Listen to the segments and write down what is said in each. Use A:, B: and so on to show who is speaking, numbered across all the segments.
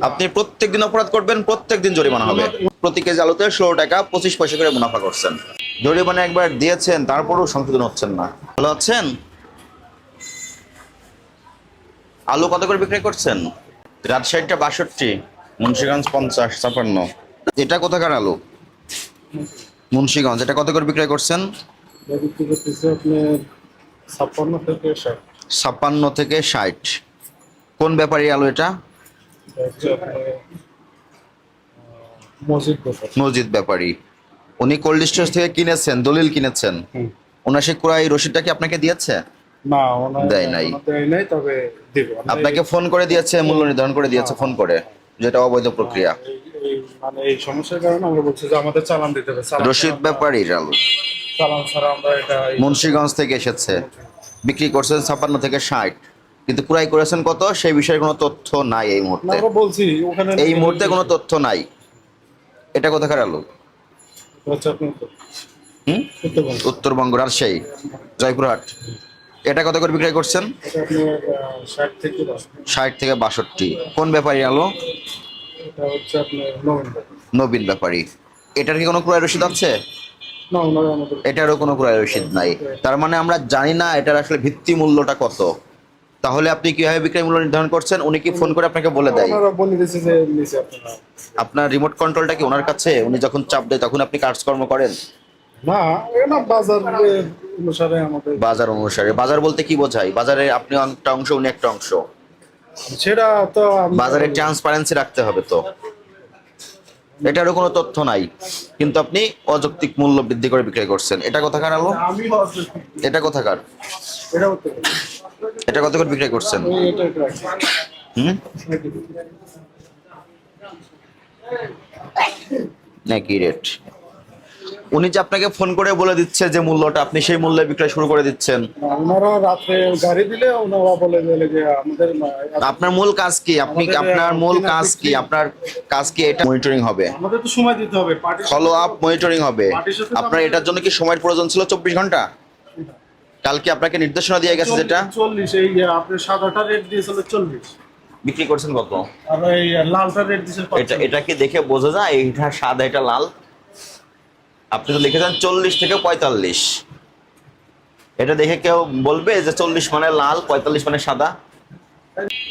A: আপনি প্রত্যেক দিন অপরাধ করবেন প্রত্যেক দিন জরিমানা হবে। প্রতি কেজি আলুতে ষোলো টাকা, পঁচিশ পয়সা করে মুনাফা করছেন। জরিমানা একবার দিয়েছেন, তারপরেও সংশোধন হচ্ছেন না। ভালো আছেন? আলু কত করে বিক্রি করছেন? রাজশাহীটা বাষট্টি, মুন্সিগঞ্জ পঞ্চাশ, ছাপান্ন। এটা কোথাকার আলু? মুন্সিগঞ্জ, এটা কত করে বিক্রয় করছেন?
B: ছাপ্পান্ন থেকে ষাট।
A: কোন ব্যাপারী আলু এটা
B: এটা হচ্ছে আপনার আহ, মসজিদ ব্যাপার
A: উনি কোল্ড স্টোরেজ থেকে কিনেছেন দলিল কিনেছেন। ওনার সে ক্রয় রসিদটা কি আপনাকে দিয়েছে?
B: না
A: দেয় নাই।
B: দেয় নাই তবে দেবে।
A: আপনাকে ফোন করে দিয়েছে মূল্য নির্ধারণ করে দিয়েছে ফোন করে যেটা অবৈধ প্রক্রিয়া।
B: মানে এই সমস্যার কারণে আমরা বলছি যে আমাদের চালান দিতে হবে ছাড়া-
A: ব্যাপারীর আলু
B: চালান ছাড়া আমরা এটা
A: মুন্সিগঞ্জ থেকে এসেছে। বিক্রি করছেন ছাপ্পান্ন থেকে ষাট। কিন্তু ক্রয় করেছেন কত? সেই বিষয়ে কোনো তথ্য নাই এই মুহূর্তে।
B: আমরা বলছি ওখানে
A: এই মুহূর্তে কোনো তথ্য নাই। এটা কোথাকার আলু?
B: আপনার
A: হুম?
B: উত্তরবঙ্গ।
A: রাজশাহী জয়পুরহাট। এটা কত করে বিক্রয় করছেন?
B: ষাট থেকে
A: বাষট্টি। কোন ব্যাপারী আলো? নবীন ব্যাপারী। এটার কি কোনো ক্রয় রসিদ আছে? এটারও কোনো ক্রয় রসিদ নাই। তার মানে আমরা জানি না এটার আসলে ভিত্তি মূল্যটা কত। তাহলে আপনি কীভাবে বিক্রয় মূল্য নির্ধারণ করছেন? উনি কি ফোন করে আপনাকে বলে দেয়?
B: আপনারা।
A: আপনার রিমোট কন্ট্রোলটা কি ওনার কাছে? উনি যখন চাপ দেয় তখন আপনি কাজকর্ম করেন?
B: না এটা বাজার অনুসারে আমাদের
A: বাজার অনুসারে। বাজার বলতে কি বোঝায়? বাজারে আপনি একটা অংশ উনি একটা অংশ।
B: সেটা তো
A: বাজারে ট্রান্সপারেন্সি রাখতে হবে তো। এটারও কোনো তথ্য নাই। কিন্তু আপনি অযৌক্তিক মূল্য বৃদ্ধি করে বিক্রয় করছেন। এটা কোথাকার আলো?
B: আমি
A: এটা কোথাকার?
B: এটা
A: কত করে বিক্রয় করছেন। হুম? নাকি রেট উনি যে আপনাকে ফোন করে বলে দিচ্ছে যে মূল্যটা আপনি সেই মূল্যে বিক্রয় শুরু করে দিচ্ছেন।
B: ওনারা রাত্রে গাড়ি দিলে ওনারা বলে দিলে যে আমাদের
A: আপনার মূল কাজ কি? আপনি আপনার মূল কাজ কি? আপনার কাজ কি? এটা মনিটরিং হবে।
B: আমাদের তো সময় দিতে হবে।
A: ফলো আপ মনিটরিং হবে। আপনার এটার জন্য কি সময়ের প্রয়োজন ছিল চব্বিশ ঘণ্টা? কালকে আপনাকে নির্দেশনা দিয়ে গেছে যেটা?
B: চল্লিশ এই যে আপনি সাদাটা রেট দিয়েছিল চল্লিশ।
A: বিক্রি করছেন কত?
B: আর এই লালটা রেট দিয়েছিল
A: এটা এটা কি দেখে বোঝা যায়? এইটা সাদা এটা লাল? আপনি তো লিখেছেন চল্লিশ থেকে পঁয়তাল্লিশ। এটা দেখে কেউ বলবে যে চল্লিশ মানে লাল পঁয়তাল্লিশ মানে সাদা?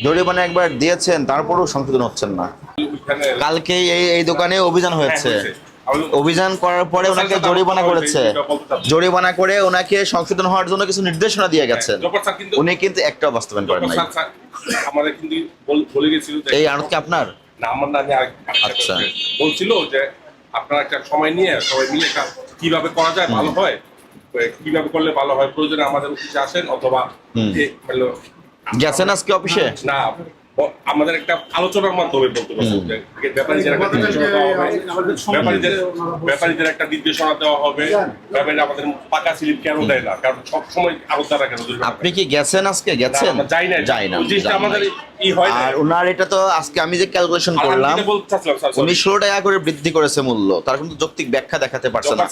A: জরিমানা একবার দিয়েছেন তারপরেও সংশোধন হচ্ছেন না। কালকে এই এই দোকানে অভিযান হয়েছে। অভিযান করার পরে ওনাকে জরিমানা করেছে। জরিমানা করে ওনাকে সংশোধন হওয়ার জন্য কিছু নির্দেশনা দিয়ে গেছেন।
C: কিন্তু
A: উনি কিন্তু একটাও বাস্তবায়ন করেন নাই।
C: আমাদের কিন্তু বল- গেছিল
A: এই আড়ত কি আপনার?
C: না আমার না
A: আচ্ছা।
C: বলছিল যে আপনারা একটা সময় নিয়ে সবাই মিলে কীভাবে করা যায় ভালো হয় কীভাবে করলে ভালো হয় প্রয়োজনে আমাদের অফিসে আসেন অথবা
A: হুম। গেছেন আজকে অফিসে?
C: না। আমাদের একটা আলোচনার মাধ্যমে বলতে পারব ব্যাপারীদের একটা নির্দেশনা দেওয়া হবে ব্যাপারীদের ব্যাপারীদের একটা নির্দেশনা দেওয়া হবে ব্যাপারীরা আমাদের পাকা স্লিপ কেন দেয় না? কারণ সব সময় আলোচনা কেন
A: আপনি কি গেছেন আজকে? গেছেন?
C: যাই না।
A: যাই না।
C: আমাদের
A: নাই।
C: ই হয় না।
A: আর ওনার এটা তো আজকে আমি যে ক্যালকুলেশন করলাম
C: যেটা বলতে চাচ্ছিলাম, স্যার,
A: উনি ষোলো টাকা করে বৃদ্ধি করেছে মূল্য। তার কিন্তু যৌক্তিক ব্যাখ্যা দেখাতে পারছে না।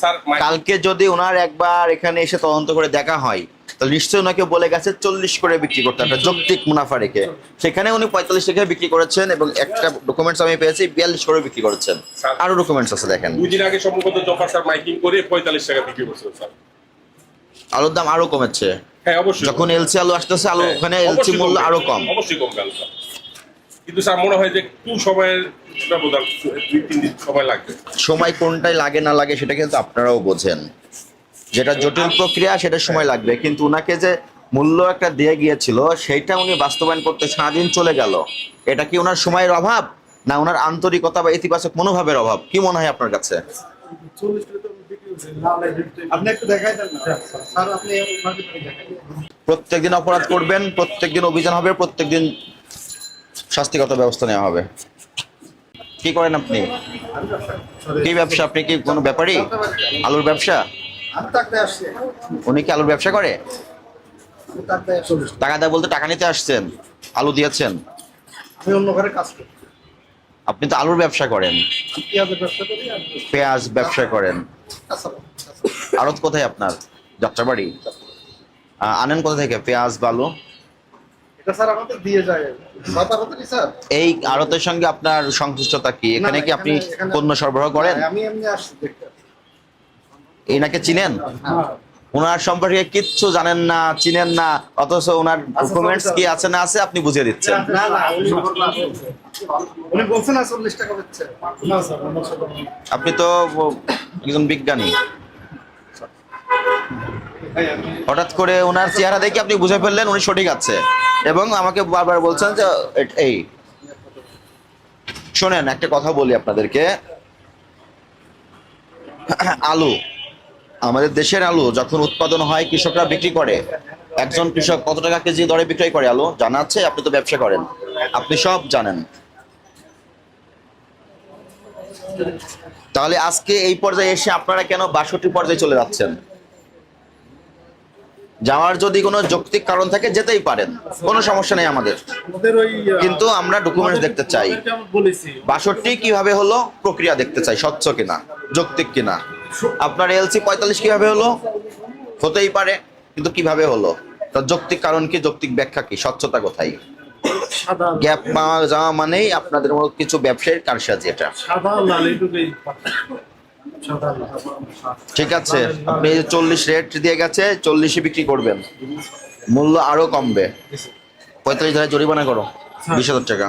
A: কালকে যদি ওনার একবার এখানে এসে তদন্ত করে দেখা হয় তাহলে নিশ্চয়ই ওনাকে বলে গেছে চল্লিশ করে বিক্রি করতে একটা যৌক্তিক মুনাফা রেখে। সেখানে উনি পঁয়তাল্লিশ টাকা বিক্রি করেছেন এবং একটা ডকুমেন্টস আমি পেয়েছি বিয়াল্লিশ করে বিক্রি করেছেন। আরও ডকুমেন্টস আছে দেখেন।
C: দুই দিন আগে সম্ভবত স্যার মাইকিং করে পঁয়তাল্লিশ টাকা বিক্রি স্যার।
A: আলুর দাম আরও কমেছে।
C: হ্যাঁ অবশ্যই।
A: যখন এলসি আলু আসতেছে আলু
C: হ্যাঁ,
A: ওখানে এলসি মূল্য আরও কম।
C: অবশ্যই কম গেল কিন্তু স্যার মনে হয় যে একটু সময়ের ব্যবধান দুই তিন দিন সময় লাগবে।
A: সময় কোনটাই লাগে না লাগে সেটা কিন্তু আপনারাও বোঝেন। যেটা জটিল প্রক্রিয়া সেটা সময় লাগবে। কিন্তু উনাকে যে মূল্য একটা দিয়ে গিয়েছিল সেইটা উনি বাস্তবায়ন করতে সারাদিন চলে গেল। এটা কি ওনার সময়ের অভাব না ওনার আন্তরিকতা বা ইতিবাচক মনোভাবের অভাব? কি মনে হয় আপনার কাছে?
B: আপনি একটু দেখাই দেন না। স্যার আপনি ওনাকে একটু দেখাই দেন।
A: প্রত্যেকদিন অপরাধ করবেন প্রত্যেকদিন অভিযান হবে প্রত্যেকদিন শাস্তিগত ব্যবস্থা নেওয়া হবে। কি করেন আপনি? কি ব্যবসা? আপনি কি কোনো ব্যাপারই আলুর ব্যবসা? উনি কি আলুর ব্যবসা করে?
B: আমি
A: টাকা। দেয় বলতে টাকা নিতে আসছেন? আলু দিয়েছেন?
B: আমি অন্য ঘরে কাজ করি।
A: আপনি তো আলুর ব্যবসা করেন।
B: আমি
A: পেঁয়াজ ব্যবসা করেন। আড়ত কোথায় আপনার? যাত্রাবাড়ি? আনেন কোথা থেকে? পেঁয়াজ বালু এই আড়তের সঙ্গে আপনার সংশ্লিষ্টতা কি? এখানে কি আপনি পণ্য সরবরাহ করেন?
B: আমি এমনি আসছি দেখতে।
A: এনাকে চিনেন?
B: হ্যাঁ
A: ওনার সম্পর্কে কিচ্ছু জানেন না চিনেন না অথচ ওনার ডকুমেন্টস কি আছে না আছে আপনি বুঝিয়ে দিচ্ছেন।
B: না না উনি উনি বলছেন না চল্লিশ টাকা হচ্ছে। না স্যার
A: আপনি তো একজন বিজ্ঞানী। হঠাৎ করে ওনার চেহারা দেখে আপনি বুঝে ফেললেন উনি সঠিক আছে। এবং আমাকে বারবার বলছেন যে এই শোনেন একটা কথা বলি আপনাদেরকে। আলু। আমাদের দেশের আলু যখন উৎপাদন হয়, কৃষকরা বিক্রি করে। একজন কৃষক কত টাকা কেজি দরে বিক্রয় করে আলু? জানা আছে, আপনি তো ব্যবসা করেন। আপনি সব জানেন। তাহলে আজকে এই পর্যায়ে এসে আপনারা কেন বাষট্টি পর্যায়ে চলে যাচ্ছেন? যাওয়ার যদি কোনো যৌক্তিক কারণ থাকে, যেতেই পারেন। কোনো সমস্যা নেই আমাদের। কিন্তু আমরা ডকুমেন্টস দেখতে চাই। বাষট্টি কীভাবে হলো, প্রক্রিয়া দেখতে চাই, স্বচ্ছ কিনা, যৌক্তিক কিনা। আপনার এলসি পঁয়তাল্লিশ কীভাবে হলো? হতেই পারে কিন্তু কীভাবে হলো? তার যৌক্তিক কারণ কি যৌক্তিক ব্যাখ্যা কি স্বচ্ছতা কোথায়? গ্যাপ পাওয়া যাওয়া মানেই আপনাদের মতো কিছু ব্যবসায়ীর কারসাজি এটা ঠিক আছে আপনি চল্লিশ রেট দিয়ে গেছে চল্লিশে বিক্রি করবেন। মূল্য আরও কমবে। পঁয়তাল্লিশ হাজার জরিমানা করো বিশ হাজার টাকা।